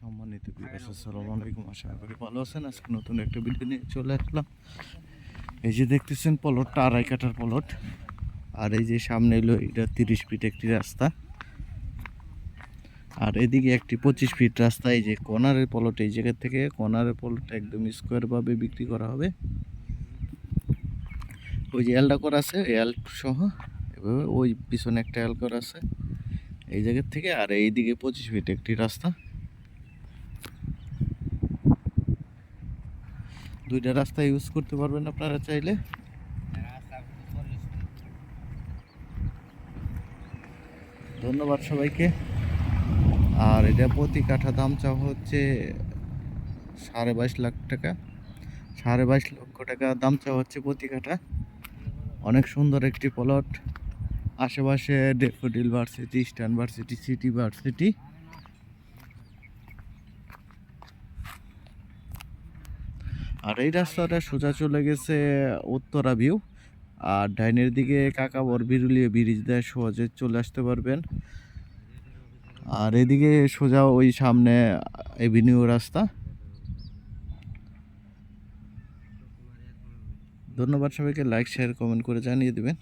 সম্মানিত বিকাশ আসসালামু আলাইকুম। আশা করি ভালো আছেন। আজকে নতুন একটা ভিডিও নিয়ে চলে আসলাম। এই যে দেখতেছেন পলটটা আড়াই কাঠার পলট আর এই যে সামনে এলো এটা তিরিশ ফিট একটি রাস্তা। আর এদিকে একটি পঁচিশ ফিট রাস্তা এই যে কর্নারের পলট এই জায়গা থেকে কর্নারের পলটটা একদম স্কোয়ারভাবে বিক্রি করা হবে। ওই যে এলটা করা আছে এল সহ এভাবে ওই পিছনে একটা এল করা আছে এই জায়গার থেকে। আর এইদিকে পঁচিশ ফিট একটি রাস্তা। দুইটা রাস্তা ইউজ করতে পারবেন আপনারা চাইলে। ধন্যবাদ সবাইকে। আর এটা প্রতি কাঠা দাম চাওয়া হচ্ছে সাড়ে বাইশ লাখ টাকা। সাড়ে বাইশ লক্ষ টাকা দাম চাওয়া হচ্ছে প্রতি কাঠা। অনেক সুন্দর একটি প্লট আশেপাশে ডেফোডিল ভার্সিটি স্ট্যান ভার্সিটি সিটি ভার্সিটি আর এই রাস্তাটা সোজা চলে গেছে উত্তরা ভিউ আর ডাইনের দিকে কাকাবর বিরুলিয়ে ব্রিজ দেয় সহজে চলে আসতে পারবেন। আর এদিকে সোজা ওই সামনে এভিনিউ রাস্তা। ধন্যবাদ সবাইকে লাইক শেয়ার কমেন্ট করে জানিয়ে দিবেন।